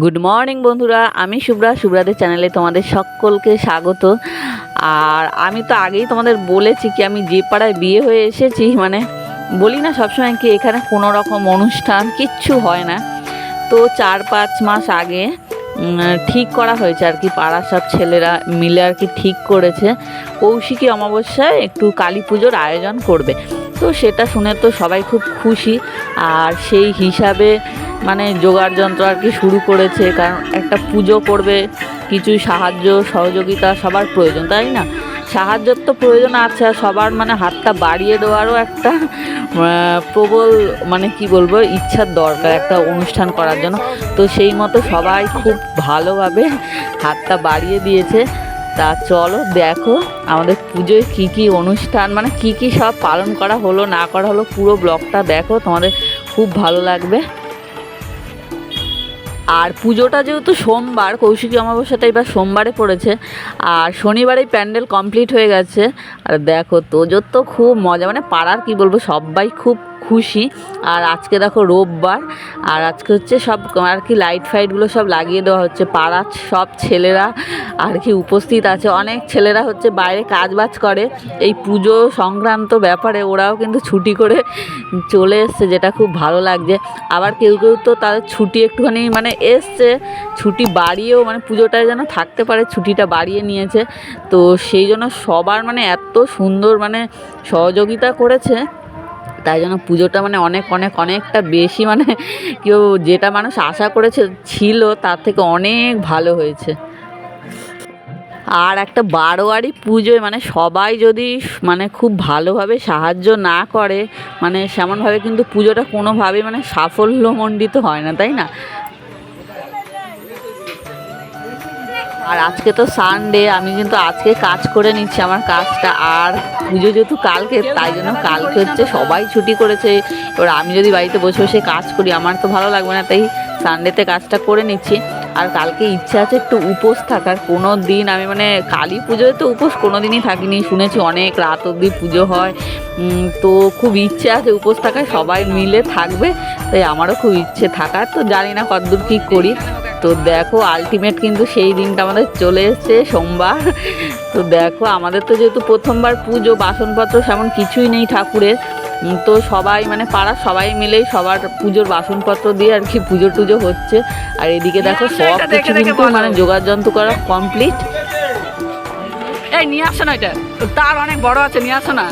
Good morning বন্ধুরা। আমি শুভ্রা। শুভ্রাদের চ্যানেলে তোমাদের সকলকে স্বাগত। আর আমি তো আগেই তোমাদের বলেছি কি, আমি যে পাড়ায় বিয়ে হয়ে এসেছি মানে বলি না সবসময় কি, এখানে কোনো রকম অনুষ্ঠান কিচ্ছু হয় না। তো চার পাঁচ মাস আগে ঠিক করা হয়েছে আর কি, পাড়ার সব ছেলেরা মিলে আর কি ঠিক করেছে। কৌশিকী অমাবস্যায় একটু কালী পুজোর আয়োজন করবে। তো সেটা শুনে তো সবাই খুব খুশি। আর সেই হিসাবে মানে জোগাড় যন্ত্র আর কি শুরু করেছে, কারণ একটা পুজো করবে, কিছু সাহায্য, সহযোগিতা সবার প্রয়োজন, তাই না? সাহায্যের তো প্রয়োজন আছে, আর সবার মানে হাতটা বাড়িয়ে দেওয়ারও একটা প্রবল মানে কি বলব, ইচ্ছার দরকার একটা অনুষ্ঠান করার জন্য। তো সেই মতো সবাই খুব ভালোভাবে হাতটা বাড়িয়ে দিয়েছে। তা চলো দেখো আমাদের পুজোয় কি কি অনুষ্ঠান মানে কি কি সব পালন করা হলো, না করা হলো, পুরো ব্লগটা দেখো, তোমাদের খুব ভালো লাগবে। আর পুজোটা যেহেতু সোমবার, কৌশিকী অমাবস্যাটা এবার সোমবারে পড়েছে, আর শনিবারেই প্যান্ডেল কমপ্লিট হয়ে গেছে। আর দেখো, তোজোর তো খুব মজা মানে পাড়ার কি বলব, সবাই খুব খুশি। আর আজকে দেখো রোববার, আর আজকে হচ্ছে সব আর কি লাইট ফাইটগুলো সব লাগিয়ে দেওয়া হচ্ছে। পাড়ার সব ছেলেরা আর কি উপস্থিত আছে। অনেক ছেলেরা হচ্ছে বাইরে কাজ বাজ করে। এই পুজো সংক্রান্ত ব্যাপারে ওরাও কিন্তু ছুটি করে চলে এসছে, যেটা খুব ভালো লাগছে। আবার কেউ কেউ তো তাদের ছুটি একটুখানি মানে এসছে। ছুটি বাড়িয়েও মানে পুজোটায় যেন থাকতে পারে, ছুটিটা বাড়িয়ে নিয়েছে। তো সেই জন্য সবার মানে এত সুন্দর মানে সহযোগিতা করেছে। তাই জন্য পুজোটা মানে অনেক অনেক, অনেকটা বেশি মানে কেউ যেটা মানুষ আশা করেছে, ছিল, তার থেকে অনেক ভালো হয়েছে। আর একটা বারোয়ারি পুজোয় মানে সবাই যদি মানে খুব ভালোভাবে সাহায্য না করে মানে সেমনভাবে কিন্তু পুজোটা কোনোভাবেই মানে সাফল্যমণ্ডিত হয় না, তাই না? আর আজকে তো সানডে আমি কিন্তু আজকে কাজ করে নিচ্ছি আমার কাজটা। আর পুজো যেহেতু কালকে, তাই জন্য কালকে হচ্ছে সবাই ছুটি করেছে। এবার আমি যদি বাড়িতে বসে বসে কাজ করি, আমার তো ভালো লাগবে না, তাই সানডেতে কাজটা করে নিচ্ছি। আর কালকে ইচ্ছা আছে একটু উপোস থাকার। কোনো দিন আমি মানে কালী পুজোয় তো উপোস কোনো দিনই থাকিনি, শুনেছি অনেক রাত অবধি পুজো হয়। তো খুব ইচ্ছে আছে উপোস থাকায়, সবাই মিলে থাকবে। তাই আমারও খুব ইচ্ছে থাকার, তো জানি না কতদূর কী করি। তো দেখো আলটিমেট কিন্তু সেই দিনটা আমাদের চলে এসছে সোমবার। তো দেখো আমাদের তো যেহেতু প্রথমবার পুজো বাসনপত্র সেমন কিছুই নেই ঠাকুরের। তো সবাই মানে পাড়ার সবাই মিলেই সবার পুজোর বাসনপত্র দিয়ে আর কি পুজো টুজো হচ্ছে। আর এদিকে দেখো সব কিছু কিন্তু মানে জোগাড় যন্ত্র করা কমপ্লিট এই নিয়ে আসো না এটা। তার অনেক বড় আছে নিয়ে আসো না।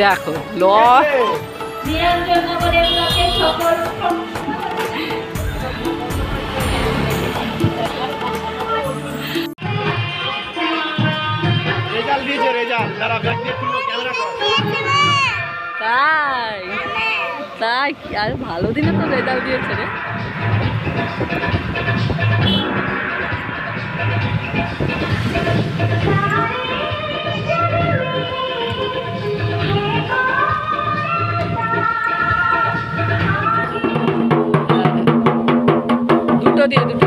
দেখো ল তাই? তাই আর ভালো দিনে তো রেজাল্ট দিয়েছে রে। দুটো দিয়ে দুটো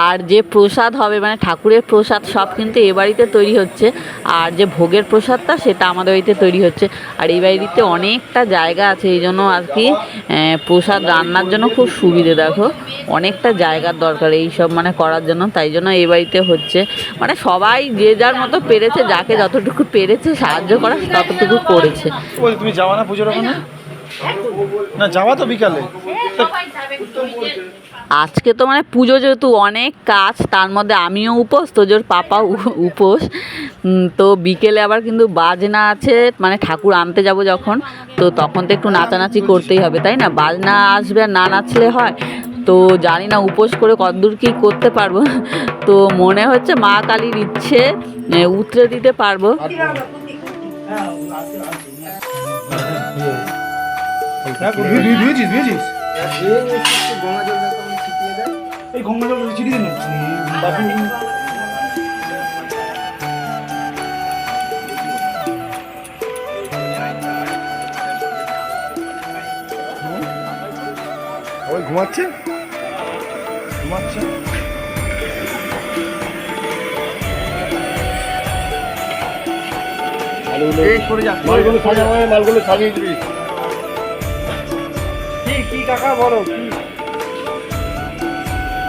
আর যে প্রসাদ হবে মানে ঠাকুরের প্রসাদ সব কিন্তু এ বাড়িতে তৈরি হচ্ছে। আর যে ভোগের প্রসাদটা সেটা আমাদের বাড়িতে তৈরি হচ্ছে। আর এই বাড়িতে অনেকটা জায়গা আছে এই জন্য আর কি প্রসাদ রান্নার জন্য খুব সুবিধে দেখো। অনেকটা জায়গার দরকার এই সব মানে করার জন্য তাই জন্য এই বাড়িতে হচ্ছে। মানে সবাই যে যার মতো পেরেছে যাকে যতটুকু পেরেছে সাহায্য করা ততটুকু করেছে। তুমি যাওয়া না পুজোর ওখানে? না যাওয়া তো বিকালে। আজকে তো মানে পুজো যেহেতু অনেক কাজ তার মধ্যে আমিও উপোস তোজোর পাপা উপোস। তো বিকেলে আবার কিন্তু বাজনা আছে মানে ঠাকুর আনতে যাব যখন তো তখন তো একটু নাচানাচি করতেই হবে তাই না? বাজনা আসবে আর না নাচলে হয় তো জানি না উপোস করে কতদূর কি করতে পারব। তো মনে হচ্ছে মা কালীর ইচ্ছে উতরে দিতে পারব। ধুয়েছিস ধুয়েছিস এই গঙ্গা জল ছিটিয়ে বাপু ওই ঘুমাচ্ছে? ঘুমাচ্ছে। মালগুলো সাজানো মালগুলো সাজিয়ে দিবি। কি কি কাকা বলো? কি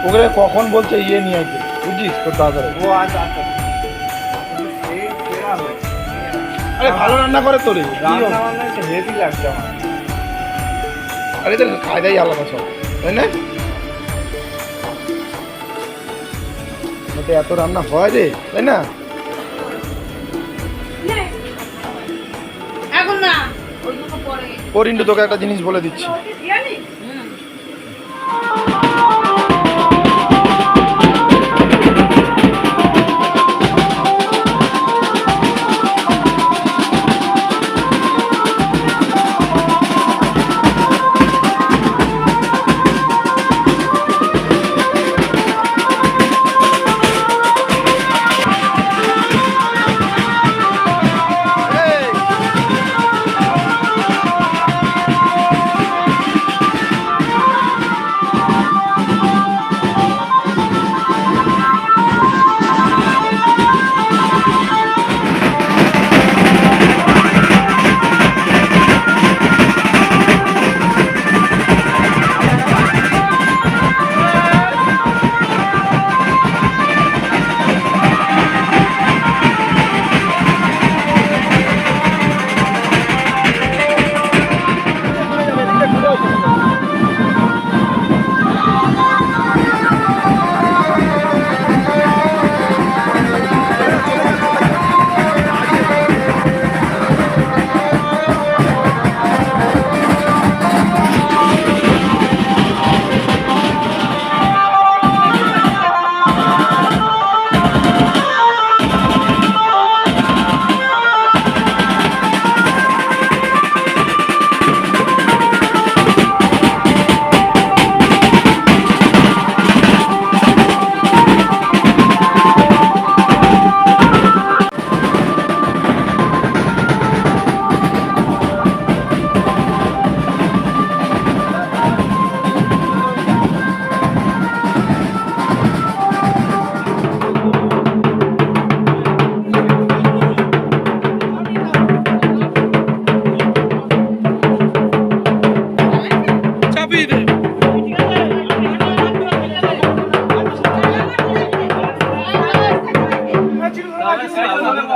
ওখানে কখন বলছে ইয়ে নিয়ে আসবে? বুঝছিস তোর দাদারে? ও আচ্ছা আচ্ছা। আরে ভালো রান্না করে তোরে রান্না বান্না হেভি লাগছে আমার। আরে তো কায়দাই আলাদা সব তাই না? এত রান্না হয় রে তাই না? এখন না ওইগুলো পরে। পরিন্টু তোকে একটা জিনিস বলে দিচ্ছি।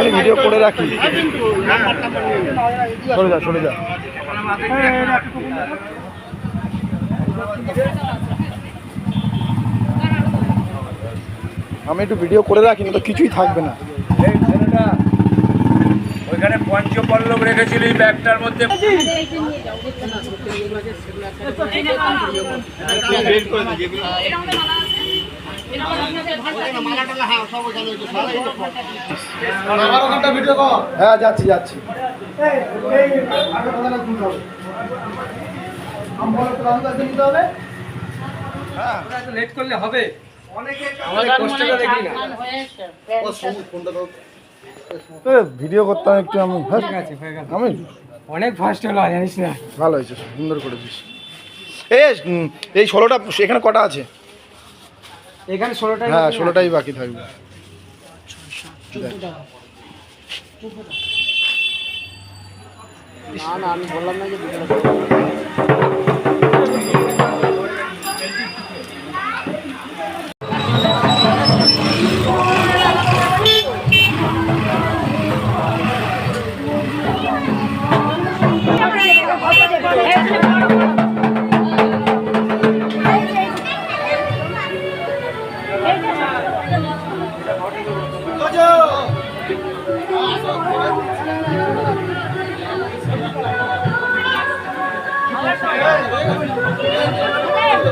আমি ভিডিও করে রাখি। সরে যা সরে যা। আমি একটু ভিডিও করে রাখি না তো কিছুই থাকবে না। ওইখানে পঞ্চপল্লব রেখেছিলি ব্যাগটার মধ্যে। হ্যাঁ যাচ্ছি যাচ্ছি। লেট করলে হবে ভিডিও করতাম একটু আমি। হ্যাঁ, আমি? অনেক ফাস্ট হলো জানিস না। ভালো হয়েছে সুন্দর করেছিস। এই ষোলোটা এখানে কটা আছে? এখানে ষোলোটা হ্যাঁ ষোলোটাই বাকি থাকবে। না না আমি বললাম না যে আমি একটু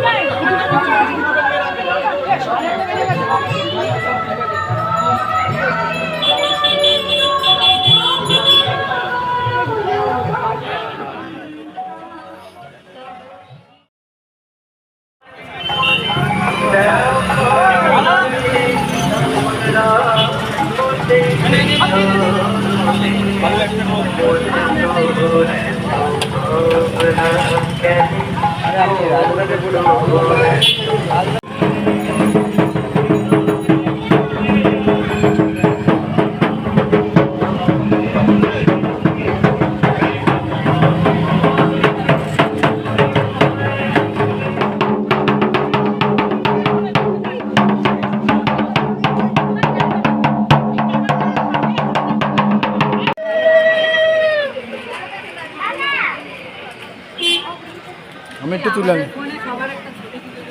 তুলে আনি।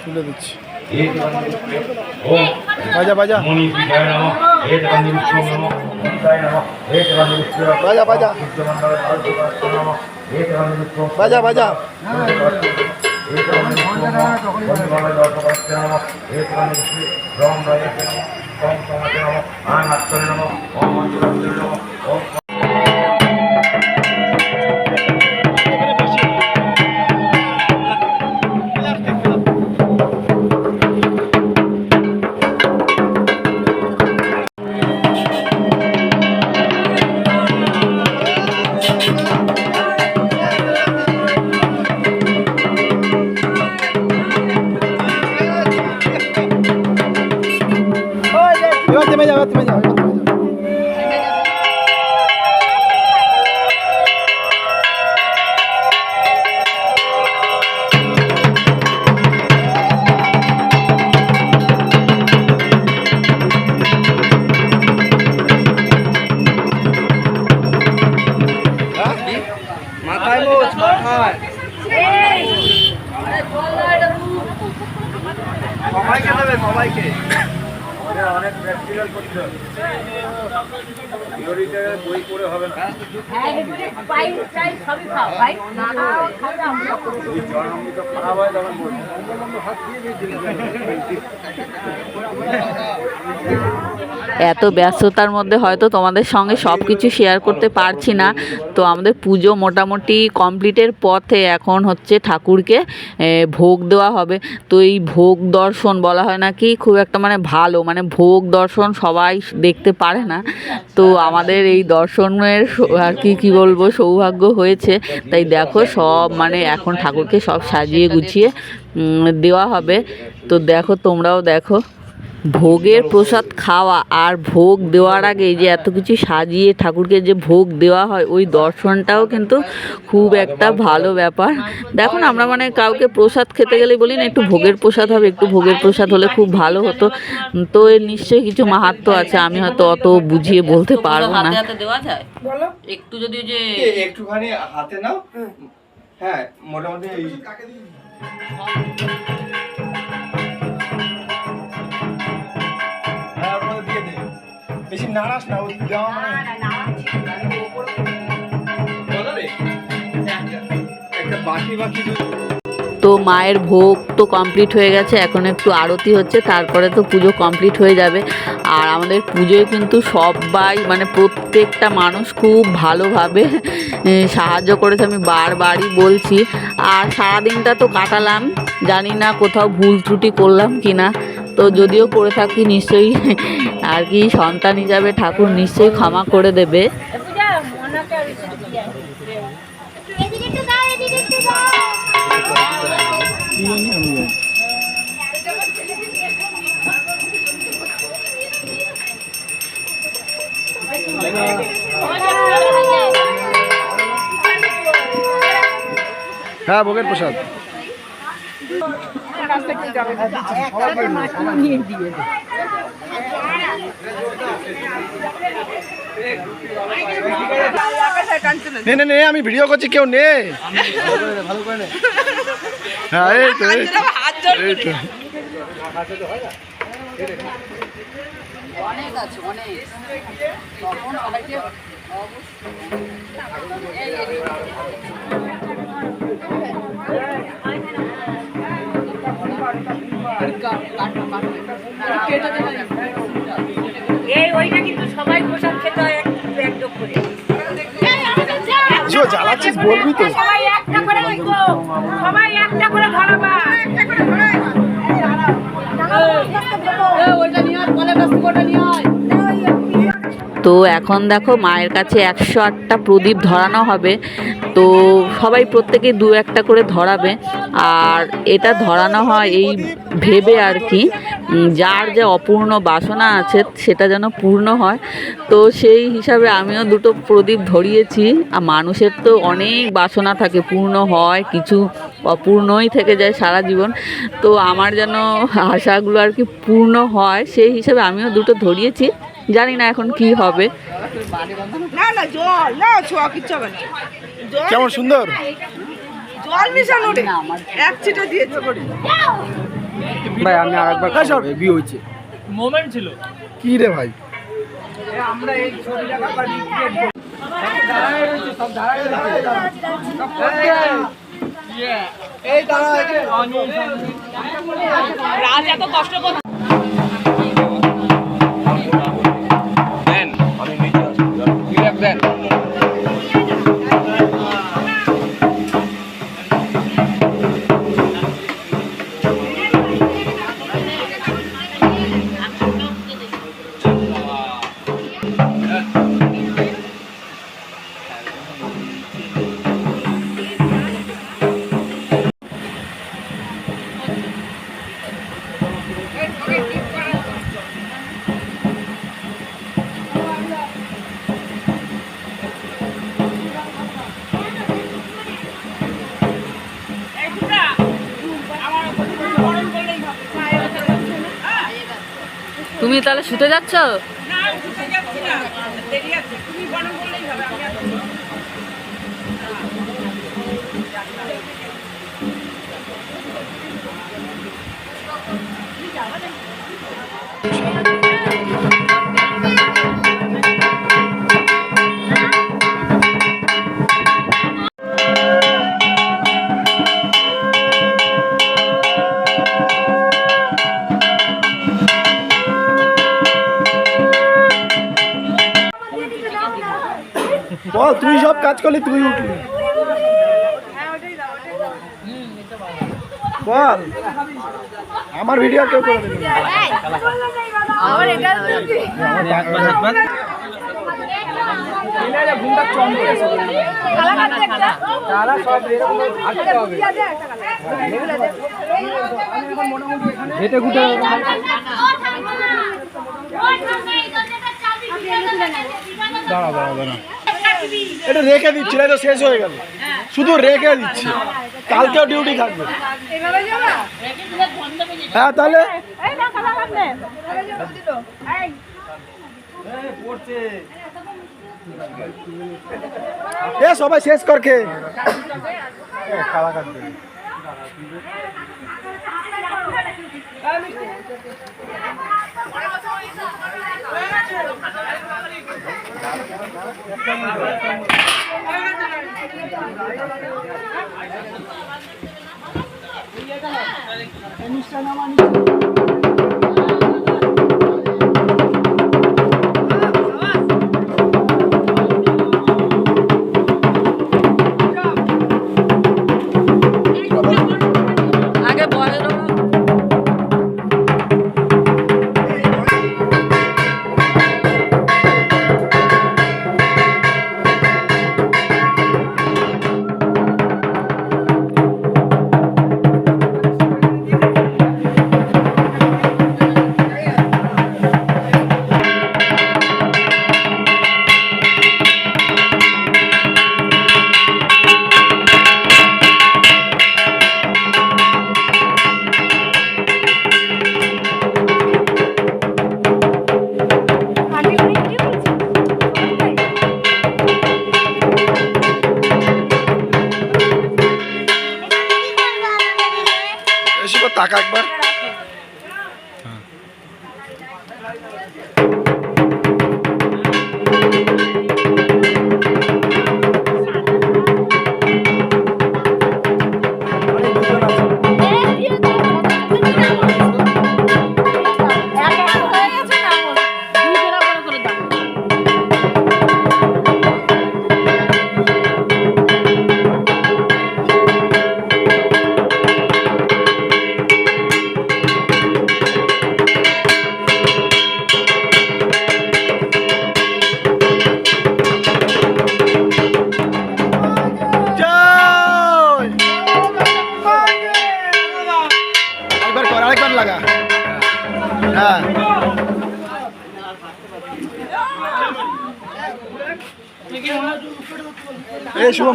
তুলে দিচ্ছি। বাজা বাজা। বাজা বাজা। বাজা বাজা। এবার এত ব্যস্ততার মধ্যে হয়তো তোমাদের সঙ্গে সব কিছু শেয়ার করতে পারছি না। তো আমাদের পুজো মোটামুটি কমপ্লিটের পথে এখন হচ্ছে ঠাকুরকে ভোগ দেওয়া হবে। তো এই ভোগ দর্শন বলা হয় নাকি খুব একটা মানে ভালো মানে ভোগ দর্শন সবাই দেখতে পারে না। তো আমাদের এই দর্শনের আর কি, কী বলব, সৌভাগ্য হয়েছে। তাই দেখো সব মানে এখন ঠাকুরকে সব সাজিয়ে গুছিয়ে দেওয়া হবে। তো দেখো তোমরাও দেখো। ভোগের প্রসাদ খাওয়া আর ভোগ দেওয়ার আগে যে এত কিছু সাজিয়ে ঠাকুরকে যে ভোগ দেওয়া হয় ওই দর্শনটাও কিন্তু খুব একটা ভালো ব্যাপার। দেখুন আমরা মানে কাউকে প্রসাদ খেতে গেলে বলি না একটু ভোগের প্রসাদ হবে একটু ভোগের প্রসাদ হলে খুব ভালো হতো। তো এর নিশ্চয়ই কিছু মাহাত্ম আছে আমি হয়তো অত বুঝিয়ে বলতে পারব না। দেওয়া যায়? একটু যদি যে একটুখানি হাতে নাও। হ্যাঁ মোটামুটি এই হ্যাঁ, দিয়ে দে। বেশি নাড়াস না ও দেওয়া মানে একটা বাকি বাকি তো মায়ের ভোগ তো কমপ্লিট হয়ে গেছে, এখন একটু আরতি হচ্ছে, তারপরে তো পুজো কমপ্লিট হয়ে যাবে। আর আমাদের পুজোয় কিন্তু সবাই মানে প্রত্যেকটা মানুষ খুব ভালোভাবে সাহায্য করেছে, আমি বারবারই বলছি। আর সারাদিনটা তো কাটালাম, জানি না কোথাও ভুল ত্রুটি করলাম কি না তো যদিও করে থাকি নিশ্চয়ই, আর কি সন্তান হিসাবে ঠাকুর নিশ্চয়ই ক্ষমা করে দেবে। হ্যাঁ ভোগের প্রসাদ। আমি ভিডিও করছি কেউ নে। অনেক আছে অনেক তখন সবাইকে এই ওইটা কিন্তু সবাই প্রসাদ খেতে হয় এক এক করে। জ্বালাচ্ছিস বলবি তো। সবাই একটা করে সবাই একটা করে ধরাবা একটা করে ওইটা নিয়ে আয় কলে ব্যস্ত ওটা নিয়ে আয়। তো এখন দেখো মায়ের কাছে একশো আটটা প্রদীপ ধরানো হবে। তো সবাই প্রত্যেকে দু একটা করে ধরাবে। আর এটা ধরানো হয় এই ভেবে আর কি যার যে অপূর্ণ বাসনা আছে সেটা যেন পূর্ণ হয়। তো সেই হিসাবে আমিও দুটো প্রদীপ ধরিয়েছি। আর মানুষের তো অনেক বাসনা থাকে, পূর্ণ হয়, কিছু অপূর্ণই থেকে যায় সারা জীবন। তো আমার যেন আশাগুলো আর কি পূর্ণ হয়, সেই হিসাবে আমিও দুটো ধরিয়েছি। জানি না এখন কি হবে। না না জল। না ছোঁয়া কিচ্ছু হবে না। কেমন সুন্দর? জল মিশানো রে। এক ছিটা দিয়েছে করে ভাই আমি আর একবার এই সব। বিয়ে হয়েছে কি রে ভাই? তুমি তাহলে শুতে যাচ্ছ? কাজ করলি তুই উঠলি বল। আমার ভিডিও কেউ করে দেবে ঘুটে দাঁড়া দাঁড়া দাঁড়া। এটা রেখে দিচ্ছি না এটা শেষ হয়ে গেল। শুধু রেখে দিচ্ছি। কালকেও ডিউটি থাকবে। হ্যাঁ তাহলে? এ, সবাই শেষ কর খেয়ে। আগে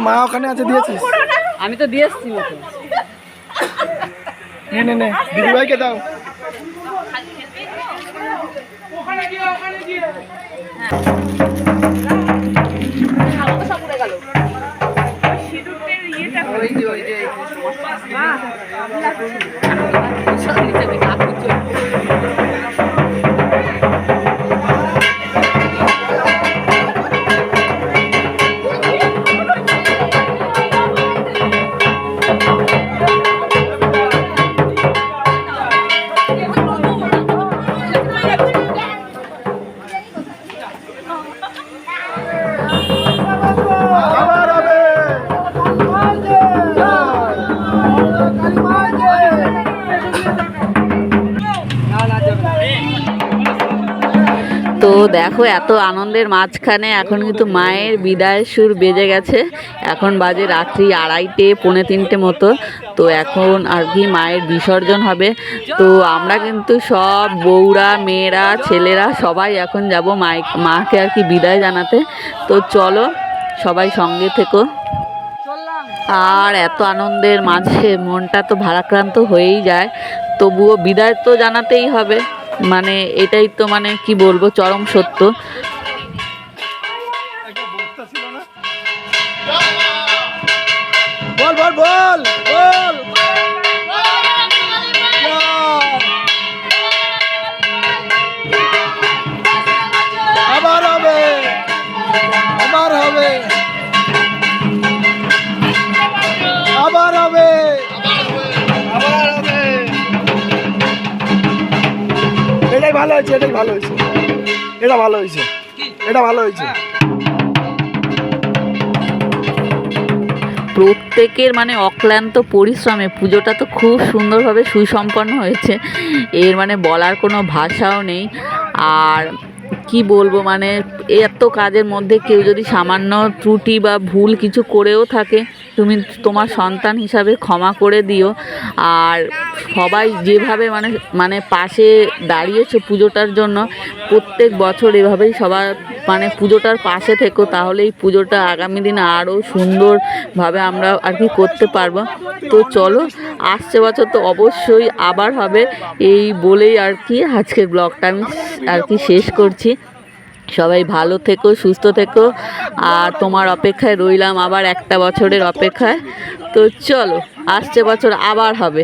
মা ওখানে আছে দিয়েছিস? আমি তো দিয়ে এসছি নে নে নে দিদি ভাইকে দাও। দেখো, এত আনন্দের মাঝখানে এখন কিন্তু মায়ের বিদায়ের সুর বেজে গেছে। এখন বাজে রাত্রি আড়াইটে, পৌনে তিনটে মতো। তো এখন আর কি মায়ের বিসর্জন হবে। তো আমরা কিন্তু সব বউরা, মেয়েরা, ছেলেরা সবাই এখন যাব মাই মাকে আর কি বিদায় জানাতে। তো চলো, সবাই সঙ্গে থেকো। আর এত আনন্দের মাঝে মনটা তো ভারাক্রান্ত হয়েই যায়। তবুও বিদায় তো জানাতেই হবে। মানে এটাই তো মানে কি বলব চরম সত্য। ভালো হয়েছে এটাই ভালো হয়েছে। এটা ভালো হয়েছে। এটা ভালো হয়েছে। প্রত্যেকের মানে অক্লান্ত পরিশ্রমে পুজোটা তো খুব সুন্দরভাবে সুসম্পন্ন হয়েছে। এর মানে বলার কোনো ভাষাও নেই। আর কি বলব মানে এত কাজের মধ্যে কেউ যদি সামান্য ত্রুটি বা ভুল কিছু করেও থাকে তুমি তোমার সন্তান হিসাবে ক্ষমা করে দিও। আর সবাই যেভাবে মানে মানে পাশে দাঁড়িয়েছো পুজোটার জন্য, প্রত্যেক বছর এভাবেই সবার মানে পুজোটার পাশে থেকো তাহলে এই পুজোটা আগামী দিনে আরও সুন্দরভাবে আমরা আর কি করতে পারব। তো চলো, আসছে বছর তো অবশ্যই আবার হবে, এই বলেই আর কি আজকের ব্লগটা আমি আর কি শেষ করছি। সবাই ভালো থেকো, সুস্থ থেকো। আর তোমার অপেক্ষায় রইলাম আবার একটা বছরের অপেক্ষায়। তো চলো, আসছে বছর আবার হবে।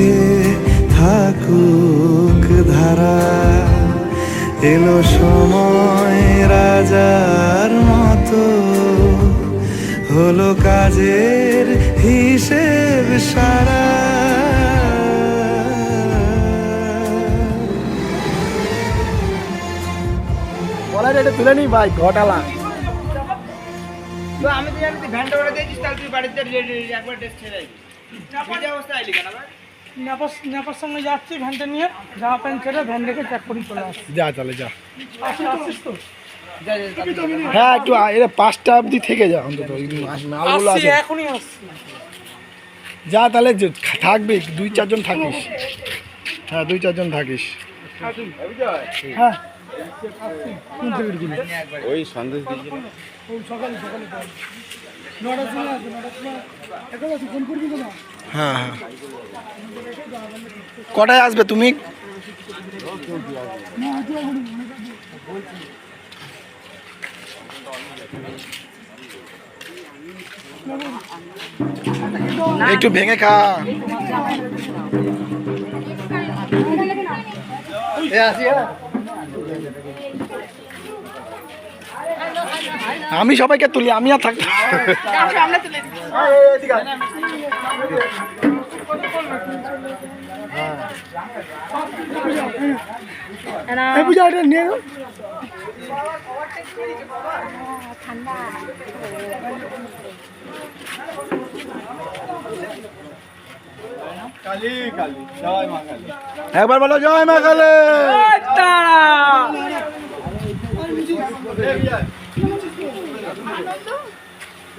চোখে থাকুক ধারা এলো সময় রাজার মতো হলো কাজের হিসেব সারা। বলাই এটা তুলে নি ভাই ঘটালা। তো আমি তো জানি তুই ভ্যানটা ওটা দিয়েছিস তাহলে তুই বাড়িতে একবার ড্রেস ছেড়ে যাবি। অবস্থা আইলি কেন আবার? নেপার নেপার সঙ্গে যাচ্ছি ভ্যানটা নিয়ে জামা প্যান্ট ছেড়ে ভ্যান রেখে চেক করে চলে আসছি। যা তাহলে যা। আসিস আসিস তো? হ্যাঁ একটু এটা পাঁচটা অবধি থেকে যা অন্তত। মালগুলো আছে। এখনই আসছি। যা তাহলে থাকবি দুই চারজন থাকিস। হ্যাঁ দুই চারজন থাকিস। হ্যাঁ। ওই সন্দেশ দিয়ে সকালে সকালে নটার সময় আসবে নটার সময়। এখন আছি ফোন করবি না? হ্যাঁ হ্যাঁ। কটায় আসবে তুমি? একটু ভেঙে খা। আমি সবাইকে তুলি আমি আর থাকতে এই পূজা এটা নিয়ে যাও। একবার বলো জয় মা কালী।